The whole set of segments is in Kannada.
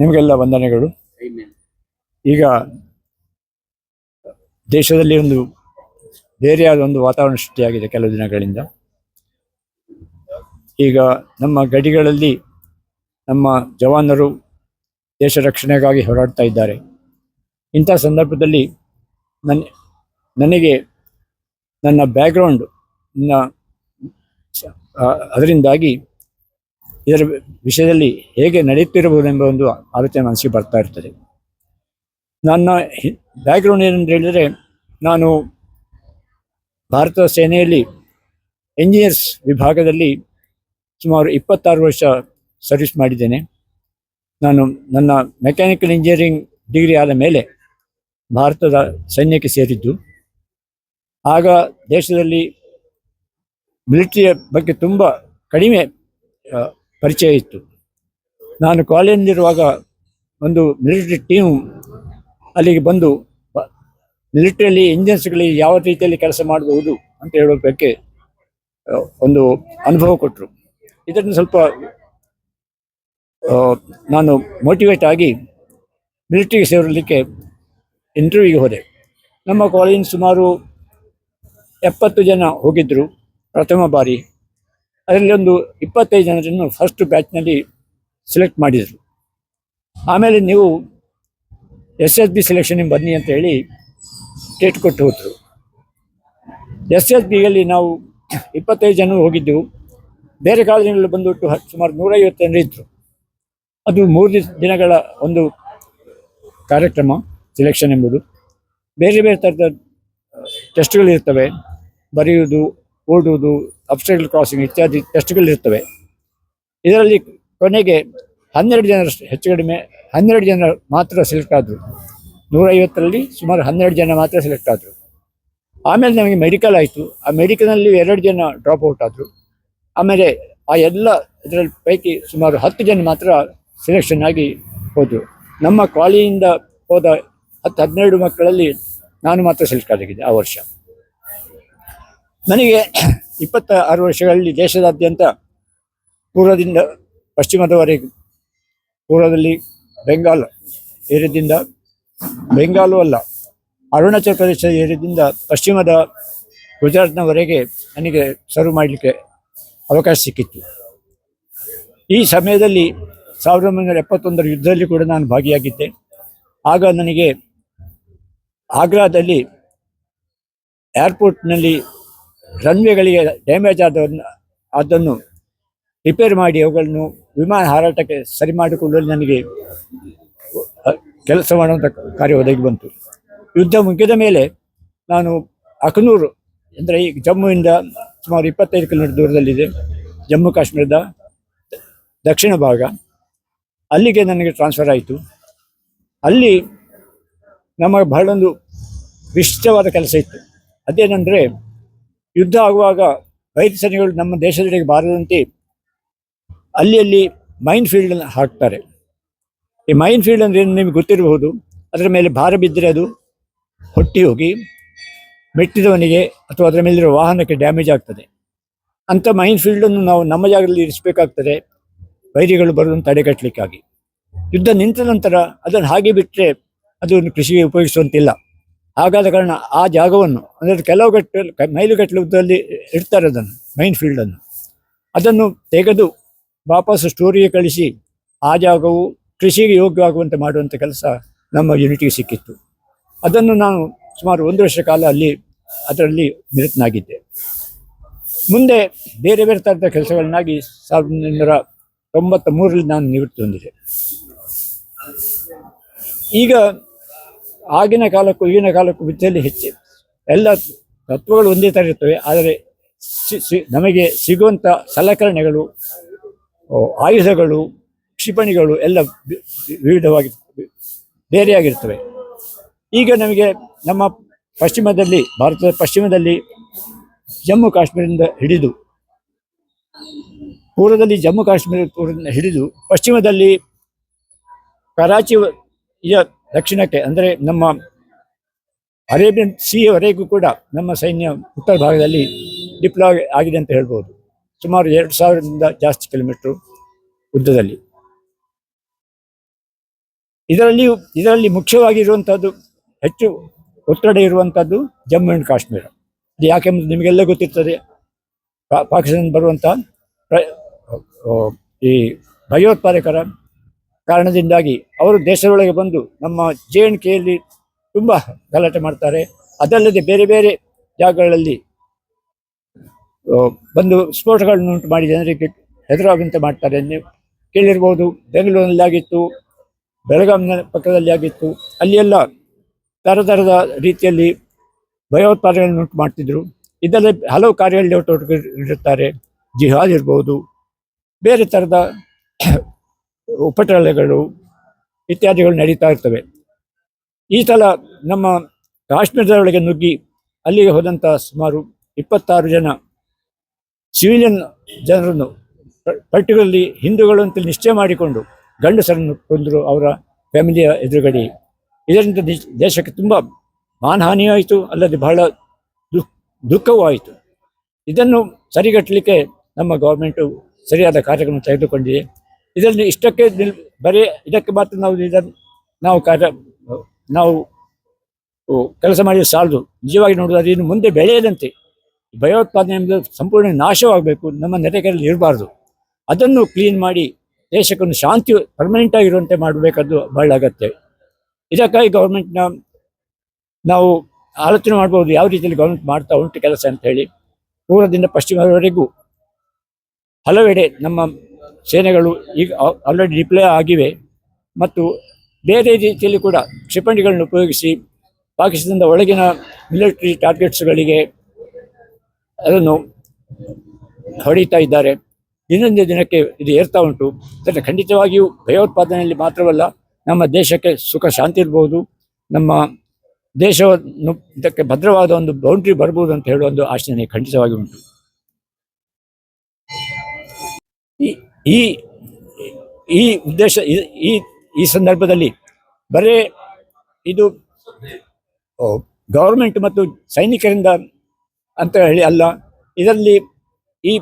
ನಿಮಗೆಲ್ಲ ವಂದನೆಗಳು. ಈಗ ದೇಶದಲ್ಲಿ ಒಂದು ಬೇರೆಯಾದ ಒಂದು ವಾತಾವರಣ ಸೃಷ್ಟಿಯಾಗಿದೆ ಕೆಲವು ದಿನಗಳಿಂದ. ಈಗ ನಮ್ಮ ಗಡಿಗಳಲ್ಲಿ ನಮ್ಮ ಜವಾನರು ದೇಶ ರಕ್ಷಣೆಗಾಗಿ ಹೋರಾಡ್ತಾ ಇದ್ದಾರೆ. ಇಂಥ ಸಂದರ್ಭದಲ್ಲಿ ನನ್ನ ನನಗೆ ನನ್ನ ಬ್ಯಾಕ್ಗ್ರೌಂಡ್ ಅದರಿಂದಾಗಿ ಇದರ ವಿಷಯದಲ್ಲಿ ಹೇಗೆ ನಡೆಯುತ್ತಿರಬಹುದೆಂಬ ಒಂದು ಆಲೋಚನೆ ಮನಸ್ಸಿಗೆ ಬರ್ತಾ ಇರ್ತದೆ. ನನ್ನ ಬ್ಯಾಕ್ಗ್ರೌಂಡ್ ಏನಂತ ಹೇಳಿದರೆ ನಾನು ಭಾರತದ ಸೇನೆಯಲ್ಲಿ ಎಂಜಿನಿಯರ್ಸ್ ವಿಭಾಗದಲ್ಲಿ ಸುಮಾರು ಇಪ್ಪತ್ತಾರು ವರ್ಷ ಸರ್ವಿಸ್ ಮಾಡಿದ್ದೇನೆ. ನಾನು ನನ್ನ ಮೆಕ್ಯಾನಿಕಲ್ ಇಂಜಿನಿಯರಿಂಗ್ ಡಿಗ್ರಿ ಆದ ಮೇಲೆ ಭಾರತದ ಸೈನ್ಯಕ್ಕೆ ಸೇರಿದ್ದು. ಆಗ ದೇಶದಲ್ಲಿ ಮಿಲಿಟ್ರಿಯ ಬಗ್ಗೆ ತುಂಬ ಕಡಿಮೆ ಪರಿಚಯ ಇತ್ತು. ನಾನು ಕಾಲೇಜಿನಲ್ಲಿರುವಾಗ ಒಂದು ಮಿಲಿಟರಿ ಟೀಮ್ ಅಲ್ಲಿಗೆ ಬಂದು ಮಿಲಿಟರಿಯಲ್ಲಿ ಇಂಜಿನ್ಸ್ಗಳಿಗೆ ಯಾವ ರೀತಿಯಲ್ಲಿ ಕೆಲಸ ಮಾಡಬಹುದು ಅಂತ ಹೇಳೋ ಒಂದು ಅನುಭವ ಕೊಟ್ಟರು ಇದನ್ನು ಸ್ವಲ್ಪ ನಾನು ಮೋಟಿವೇಟ್ ಆಗಿ ಮಿಲಿಟರಿಗೆ ಸೇರಲಿಕ್ಕೆ ಇಂಟರ್ವ್ಯೂಗೆ ಹೋದೆ. ನಮ್ಮ ಕಾಲೇಜಿನ ಸುಮಾರು ಎಪ್ಪತ್ತು ಜನ ಹೋಗಿದ್ದರು ಪ್ರಥಮ ಬಾರಿ. ಅದರಲ್ಲಿ ಒಂದು ಇಪ್ಪತ್ತೈದು ಜನರನ್ನು ಫಸ್ಟ್ ಬ್ಯಾಚ್ನಲ್ಲಿ ಸೆಲೆಕ್ಟ್ ಮಾಡಿದರು. ಆಮೇಲೆ ನೀವು ಎಸ್ ಎಸ್ ಬಿ ಸೆಲೆಕ್ಷನ್ ಬನ್ನಿ ಅಂತ ಹೇಳಿ ಡೇಟ್ ಕೊಟ್ಟು ಹೋದರು. ಎಸ್ ಎಸ್ ಬಿಯಲ್ಲಿ ನಾವು ಇಪ್ಪತ್ತೈದು ಜನ ಹೋಗಿದ್ದೆವು ಬೇರೆ ಕಾಲೇಜಿನಲ್ಲಿ ಬಂದುಬಿಟ್ಟು ಸುಮಾರು ನೂರೈವತ್ತು ಜನ ಇದ್ದರು ಅದು ಮೂರು ದಿನಗಳ ಒಂದು ಕಾರ್ಯಕ್ರಮ ಸೆಲೆಕ್ಷನ್ ಎಂಬುದು. ಬೇರೆ ಬೇರೆ ಥರದ ಟೆಸ್ಟ್ಗಳಿರ್ತವೆ ಬರೆಯುವುದು ಓಡುವುದು ಅಬ್ಸ್ಟಕಲ್ ಕ್ರಾಸಿಂಗ್ ಇತ್ಯಾದಿ ಟೆಸ್ಟ್ಗಳಿರ್ತವೆ ಇದರಲ್ಲಿ ಕೊನೆಗೆ ಹನ್ನೆರಡು ಜನ ಹೆಚ್ಚು ಕಡಿಮೆ ಹನ್ನೆರಡು ಜನ ಮಾತ್ರ ಸೆಲೆಕ್ಟ್ ಆದರು. ನೂರೈವತ್ತರಲ್ಲಿ ಸುಮಾರು ಹನ್ನೆರಡು ಜನ ಮಾತ್ರ ಸೆಲೆಕ್ಟ್ ಆದರು. ಆಮೇಲೆ ನಮಗೆ ಮೆಡಿಕಲ್ ಆಯಿತು. ಆ ಮೆಡಿಕಲ್ನಲ್ಲಿ ಎರಡು ಜನ ಡ್ರಾಪ್ ಔಟ್ ಆದರು. ಆಮೇಲೆ ಆ ಎಲ್ಲ ಇದರಲ್ಲಿ ಪೈಕಿ ಸುಮಾರು ಹತ್ತು ಜನ ಮಾತ್ರ ಸೆಲೆಕ್ಷನ್ ಆಗಿ ಹೋದರು. ನಮ್ಮ ಕಾಲೇಜಿಂದ ಹೋದ ಹತ್ತು ಹದಿನೆರಡು ಮಕ್ಕಳಲ್ಲಿ ನಾನು ಮಾತ್ರ ಸೆಲೆಕ್ಟ್ ಆಗಿದ್ದೆ ಆ ವರ್ಷ. ನನಗೆ ಇಪ್ಪತ್ತ ಆರು ವರ್ಷಗಳಲ್ಲಿ ದೇಶದಾದ್ಯಂತ ಪೂರ್ವದಿಂದ ಪಶ್ಚಿಮದವರೆಗೆ, ಪೂರ್ವದಲ್ಲಿ ಬೆಂಗಾಲ್ ಏರಿಯಾದಿಂದ, ಬೆಂಗಾಲು ಅಲ್ಲ, ಅರುಣಾಚಲ ಪ್ರದೇಶ ಏರಿಯಾದಿಂದ ಪಶ್ಚಿಮದ ಗುಜರಾತ್ನವರೆಗೆ ನನಗೆ ಸರ್ವ್ ಮಾಡಲಿಕ್ಕೆ ಅವಕಾಶ ಸಿಕ್ಕಿತ್ತು. ಈ ಸಮಯದಲ್ಲಿ ಸಾವಿರದ ಒಂಬೈನೂರ ಎಪ್ಪತ್ತೊಂದರ ಯುದ್ಧದಲ್ಲಿ ಕೂಡ ನಾನು ಭಾಗಿಯಾಗಿದ್ದೆ. ಆಗ ನನಗೆ ಆಗ್ರಾದಲ್ಲಿ ಏರ್ಪೋರ್ಟ್ನಲ್ಲಿ ರನ್ವೇಗಳಿಗೆ ಡ್ಯಾಮೇಜ್ ಆದವನ್ನು ಅದನ್ನು ರಿಪೇರ್ ಮಾಡಿ ಅವುಗಳನ್ನು ವಿಮಾನ ಹಾರಾಟಕ್ಕೆ ಸರಿ ಮಾಡಿಕೊಳ್ಳಲು ನನಗೆ ಕೆಲಸ ಮಾಡುವಂಥ ಕಾರ್ಯ ಒದಗಿ ಬಂತು. ಯುದ್ಧ ಮುಗಿದ ಮೇಲೆ ನಾನು ಅಖನೂರು ಅಂದರೆ ಈ ಜಮ್ಮುವಿಂದ ಸುಮಾರು ಇಪ್ಪತ್ತೈದು ಕಿಲೋಮೀಟರ್ ದೂರದಲ್ಲಿದೆ, ಜಮ್ಮು ಕಾಶ್ಮೀರದ ದಕ್ಷಿಣ ಭಾಗ. ಅಲ್ಲಿಗೆ ನನಗೆ ಟ್ರಾನ್ಸ್ಫರ್ ಆಯಿತು. ಅಲ್ಲಿ ನಮಗೆ ಬಹಳೊಂದು ವಿಶಿಷ್ಟವಾದ ಕೆಲಸ ಇತ್ತು. ಅದೇನೆಂದರೆ ಯುದ್ಧ ಆಗುವಾಗ ರೈತ ಸೇನೆಗಳು ನಮ್ಮ ದೇಶದೆಡೆಗೆ ಬಾರದಂತೆ ಅಲ್ಲಿ ಅಲ್ಲಿ ಮೈನ್ ಫೀಲ್ಡ್ ಅನ್ನು ಹಾಕ್ತಾರೆ. ಈ ಮೈನ್ ಫೀಲ್ಡ್ ಅಂದ್ರೆ ಏನು ನಿಮಗೆ ಗೊತ್ತಿರಬಹುದು? ಅದರ ಮೇಲೆ ಭಾರ ಬಿದ್ದರೆ ಅದು ಹೊಟ್ಟಿ ಹೋಗಿ ಮೆಟ್ಟಿದವನಿಗೆ ಅಥವಾ ಅದರ ಮೇಲಿರುವ ವಾಹನಕ್ಕೆ ಡ್ಯಾಮೇಜ್ ಆಗ್ತದೆ. ಅಂಥ ಮೈನ್ ಫೀಲ್ಡನ್ನು ನಾವು ನಮ್ಮ ಜಾಗದಲ್ಲಿ ಇರಿಸಬೇಕಾಗ್ತದೆ ವೈರಿಗಳು ಬರುವುದನ್ನು ತಡೆಗಟ್ಟಲಿಕ್ಕಾಗಿ. ಯುದ್ಧ ನಿಂತ ನಂತರ ಅದನ್ನು ಹಾಗೆ ಬಿಟ್ಟರೆ ಅದನ್ನು ಕೃಷಿಗೆ ಉಪಯೋಗಿಸುವಂತಿಲ್ಲ. ಹಾಗಾದ ಕಾರಣ ಆ ಜಾಗವನ್ನು, ಅಂದರೆ ಕೆಲವು ಗಟ್ಟಲೆ ಮೈಲುಗಟ್ಟಲು ಉದ್ದದಲ್ಲಿ ಇಡ್ತಾರೆ ಅದನ್ನು ಮೈನ್ ಫೀಲ್ಡನ್ನು ಅದನ್ನು ತೆಗೆದು ವಾಪಸ್ ಸ್ಟೋರಿಗೆ ಕಳಿಸಿ, ಆ ಜಾಗವು ಕೃಷಿಗೆ ಯೋಗ್ಯವಾಗುವಂತೆ ಮಾಡುವಂಥ ಕೆಲಸ ನಮ್ಮ ಯೂನಿಟಿಗೆ ಸಿಕ್ಕಿತ್ತು. ಅದನ್ನು ನಾನು ಸುಮಾರು ಒಂದು ವರ್ಷ ಕಾಲ ಅಲ್ಲಿ, ಅದರಲ್ಲಿ ನಿರತನಾಗಿದ್ದೆ. ಮುಂದೆ ಬೇರೆ ಬೇರೆ ಥರದ ಕೆಲಸಗಳನ್ನಾಗಿ ಸಾವಿರದ ಒಂಬೈನೂರ ತೊಂಬತ್ತ ಮೂರರಲ್ಲಿ ನಾನು ನಿವೃತ್ತಿ ಹೊಂದಿದೆ. ಈಗ ಆಗಿನ ಕಾಲಕ್ಕೂ ಈಗಿನ ಕಾಲಕ್ಕೂ ವಿದ್ಯೆಯಲ್ಲಿ ಹೆಚ್ಚು. ಎಲ್ಲ ತತ್ವಗಳು ಒಂದೇ ಥರ ಇರ್ತವೆ. ಆದರೆ ನಮಗೆ ಸಿಗುವಂಥ ಸಲಕರಣೆಗಳು ಆಯುಧಗಳು, ಕ್ಷಿಪಣಿಗಳು ಎಲ್ಲ ವಿವಿಧವಾಗಿ ಬೇರೆಯಾಗಿರ್ತವೆ. ಈಗ ನಮಗೆ ನಮ್ಮ ಪಶ್ಚಿಮದಲ್ಲಿ, ಭಾರತದ ಪಶ್ಚಿಮದಲ್ಲಿ ಜಮ್ಮು ಕಾಶ್ಮೀರದಿಂದ ಹಿಡಿದು, ಪೂರ್ವದಲ್ಲಿ ಜಮ್ಮು ಕಾಶ್ಮೀರ ಪೂರ್ವದಿಂದ ಹಿಡಿದು, ಪಶ್ಚಿಮದಲ್ಲಿ ಕರಾಚಿ ದಕ್ಷಿಣಕ್ಕೆ ಅಂದರೆ ನಮ್ಮ ಅರೇಬಿಯನ್ ಸಿಯವರೆಗೂ ಕೂಡ ನಮ್ಮ ಸೈನ್ಯ ಉತ್ತರ ಭಾಗದಲ್ಲಿ ಡಿಪ್ಲಾಯ್ ಆಗಿದೆ ಅಂತ ಹೇಳ್ಬೋದು. ಸುಮಾರು ಎರಡು ಸಾವಿರದಿಂದ ಜಾಸ್ತಿ ಕಿಲೋಮೀಟರ್ ಉದ್ದದಲ್ಲಿ. ಇದರಲ್ಲಿ ಇದರಲ್ಲಿ ಮುಖ್ಯವಾಗಿರುವಂಥದ್ದು ಹೆಚ್ಚು ಒತ್ತಡ ಇರುವಂಥದ್ದು ಜಮ್ಮು ಆ್ಯಂಡ್ ಕಾಶ್ಮೀರ. ಅದು ಯಾಕೆಂಬುದು ನಿಮಗೆಲ್ಲ ಗೊತ್ತಿರ್ತದೆ. ಪಾಕಿಸ್ತಾನ ಬರುವಂಥ ಈ ಭಯೋತ್ಪಾದಕರ ಕಾರಣದಿಂದಾಗಿ ಅವರು ದೇಶದೊಳಗೆ ಬಂದು ನಮ್ಮ ಜೆ ಎನ್ ಕೆಯಲ್ಲಿ ತುಂಬ ಗಲಾಟೆ ಮಾಡ್ತಾರೆ. ಅದಲ್ಲದೆ ಬೇರೆ ಬೇರೆ ಜಾಗಗಳಲ್ಲಿ ಬಂದು ಸ್ಫೋಟಗಳನ್ನು ಉಂಟು ಮಾಡಿ ಜನರಿಗೆ ಹೆದರಾಗುವಂತೆ ಮಾಡ್ತಾರೆ. ಕೇಳಿರ್ಬೋದು ಬೆಂಗಳೂರಿನಲ್ಲಿ ಆಗಿತ್ತು ಬೆಳಗಾವಿನ ಪಕ್ಕದಲ್ಲಿ ಆಗಿತ್ತು ಅಲ್ಲಿ ಎಲ್ಲ ಥರದ ರೀತಿಯಲ್ಲಿ ಭಯೋತ್ಪಾದನೆಗಳನ್ನು ಉಂಟು ಮಾಡ್ತಿದ್ರು. ಇದರಲ್ಲಿ ಹಲವು ಕಾರ್ಯಗಳಲ್ಲಿ ಒಟ್ಟೊಟ್ಟಿರುತ್ತಾರೆ ಜಿಹಾದ್ ಇರ್ಬೋದು, ಬೇರೆ ಥರದ ಉಪಟಳಗಳು ಇತ್ಯಾದಿಗಳು ನಡೀತಾ ಇರ್ತವೆ. ಈ ಸಲ ನಮ್ಮ ಕಾಶ್ಮೀರದೊಳಗೆ ನುಗ್ಗಿ ಅಲ್ಲಿಗೆ ಹೋದಂಥ ಸುಮಾರು ಇಪ್ಪತ್ತಾರು ಜನ ಸಿವಿಲಿಯನ್ ಜನರನ್ನು ಪರ್ಟಿಕ್ಯುಲರ್ಲಿ ಹಿಂದೂಗಳು ಅಂತ ನಿಶ್ಚಯ ಮಾಡಿಕೊಂಡು ಗಂಡಸರನ್ನು ಕೊಂದರು ಅವರ ಫ್ಯಾಮಿಲಿಯ ಎದುರುಗಡೆ. ಇದರಿಂದ ದೇಶ- ದೇಶಕ್ಕೆ ತುಂಬ ಮಾನಹಾನಿಯೂ ಆಯಿತು ಅಲ್ಲದೆ ಬಹಳ ದುಃಖ ದುಃಖವೂ ಆಯಿತು ಇದನ್ನು ಸರಿಗಟ್ಟಲಿಕ್ಕೆ ನಮ್ಮ ಗೌರ್ಮೆಂಟು ಸರಿಯಾದ ಕಾರ್ಯಕ್ರಮ ತೆಗೆದುಕೊಂಡಿದೆ. ಇದರಲ್ಲಿ ಇಷ್ಟಕ್ಕೆ ನಿಲ್, ಬರೀ ಇದಕ್ಕೆ ಮಾತ್ರ ನಾವು ಇದನ್ನು ನಾವು ಕಾರ್ಯ, ನಾವು ಕೆಲಸ ಮಾಡಿದ ಸಾಲದು. ನಿಜವಾಗಿ ನೋಡೋದಾದ್ರೆ ಇನ್ನು ಮುಂದೆ ಬೆಳೆಯದಂತೆ. ಭಯೋತ್ಪಾದನೆ ಎಂಬುದು ಸಂಪೂರ್ಣ ನಾಶವಾಗಬೇಕು. ನಮ್ಮ ನೆರೆಕರಲ್ಲಿ ಇರಬಾರ್ದು. ಅದನ್ನು ಕ್ಲೀನ್ ಮಾಡಿ ದೇಶಕ್ಕೊಂದು ಶಾಂತಿ ಪರ್ಮನೆಂಟ್ ಆಗಿರುವಂತೆ ಮಾಡಬೇಕಾದ್ದು ಬಹಳ ಅಗತ್ಯ. ಇದಕ್ಕಾಗಿ ಗೌರ್ಮೆಂಟ್ನ ನಾವು ಆಲೋಚನೆ ಮಾಡ್ಬೋದು ಯಾವ ರೀತಿಯಲ್ಲಿ ಗೌರ್ಮೆಂಟ್ ಮಾಡ್ತಾ ಉಂಟು ಕೆಲಸ ಅಂತ ಹೇಳಿ. ಪೂರ್ವದಿಂದ ಪಶ್ಚಿಮದವರೆಗೂ ಹಲವೆಡೆ ನಮ್ಮ ಸೇನೆಗಳು ಈಗ ಆಲ್ರೆಡಿ ಡಿಪ್ಲೇ ಆಗಿವೆ ಮತ್ತು ಬೇರೆ ರೀತಿಯಲ್ಲಿ ಕೂಡ ಕ್ಷಿಪಣಿಗಳನ್ನು ಉಪಯೋಗಿಸಿ ಪಾಕಿಸ್ತಾನದ ಒಳಗಿನ ಮಿಲಿಟರಿ ಟಾರ್ಗೆಟ್ಸ್ಗಳಿಗೆ ಅದನ್ನು ಹೊಡಿತಾ ಇದ್ದಾರೆ. ಇನ್ನೊಂದೇ ದಿನಕ್ಕೆ ಇದು ಏರ್ತಾ ಉಂಟು. ಅದನ್ನು ಖಂಡಿತವಾಗಿಯೂ ಭಯೋತ್ಪಾದನೆಯಲ್ಲಿ ಮಾತ್ರವಲ್ಲ, ನಮ್ಮ ದೇಶಕ್ಕೆ ಸುಖ ಶಾಂತಿ ಇರ್ಬೋದು, ನಮ್ಮ ದೇಶವನ್ನು ಇದಕ್ಕೆ ಭದ್ರವಾದ ಒಂದು ಬೌಂಡ್ರಿ ಬರ್ಬೋದು ಅಂತ ಹೇಳುವ ಒಂದು ಆಶೆ ನನಗೆ ಖಂಡಿತವಾಗಿ ಉಂಟು. ಈ ಈ ಈ ಉದ್ದೇಶ, ಈ- ಈ ಸಂದರ್ಭದಲ್ಲಿ ಬರೇ ಇದು ಗೌರ್ಮೆಂಟ್ ಮತ್ತು ಸೈನಿಕರಿಂದ ಅಂತ ಹೇಳಿ ಅಲ್ಲ, ಇದರಲ್ಲಿ ಈ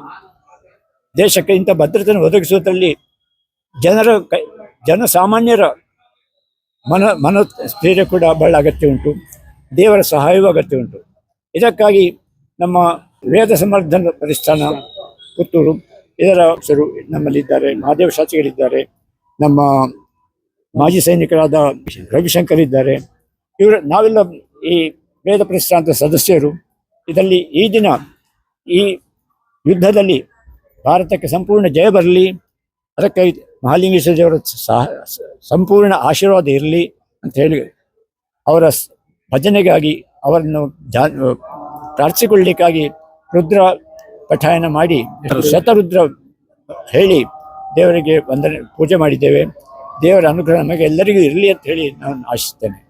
ದೇಶಕ್ಕೆ ಇಂಥ ಭದ್ರತೆಯನ್ನು ಒದಗಿಸುವುದರಲ್ಲಿ ಜನರ ಕೈ, ಜನಸಾಮಾನ್ಯರ ಮನ ಮನ, ಮನಸ್ಥೈರ್ಯ ಕೂಡ ಬಹಳ ಅಗತ್ಯ ಉಂಟು, ದೇವರ ಸಹಾಯವೂ ಅಗತ್ಯ ಉಂಟು. ಇದಕ್ಕಾಗಿ ನಮ್ಮ ವೇದ ಸಮರ್ಧನ ಪ್ರತಿಷ್ಠಾನ ಪುತ್ತೂರು ಇದರ ಸರು ನಮ್ಮಲ್ಲಿದ್ದಾರೆ, ಮಹಾದೇವ ಶಾಸ್ತ್ರಿಗಳಿದ್ದಾರೆ ನಮ್ಮ ಮಾಜಿ ಸೈನಿಕರಾದ ರವಿಶಂಕರ್ ಇದ್ದಾರೆ. ಇವರ ನಾವೆಲ್ಲ ಈ ವೇದ ಪ್ರತಿಷ್ಠಾನದ ಸದಸ್ಯರು. ಇದರಲ್ಲಿ ಈ ದಿನ ಈ ಯುದ್ಧದಲ್ಲಿ ಭಾರತಕ್ಕೆ ಸಂಪೂರ್ಣ ಜಯ ಬರಲಿ, ಅದಕ್ಕೆ ಮಹಾಲಿಂಗೇಶ್ವರ ದೇವರ ಸಂಪೂರ್ಣ ಆಶೀರ್ವಾದ ಇರಲಿ ಅಂತ ಹೇಳಿ ಅವರ ಭಜನೆಗಾಗಿ ಅವರನ್ನು ಜಾ ಪ್ರಾರ್ಥಿಸಿಕೊಳ್ಳಿಕ್ಕಾಗಿ ರುದ್ರ ಪಠಾಯನ ಮಾಡಿ ಶತರುದ್ರ ಹೇಳಿ ದೇವರಿಗೆ ವಂದನೆ ಪೂಜೆ ಮಾಡಿದ್ದೇವೆ. ದೇವರ ಅನುಗ್ರಹ ನಮಗೆ ಎಲ್ಲರಿಗೂ ಇರಲಿ ಅಂತ ಹೇಳಿ ನಾನು ಆಶಿಸ್ತೇನೆ.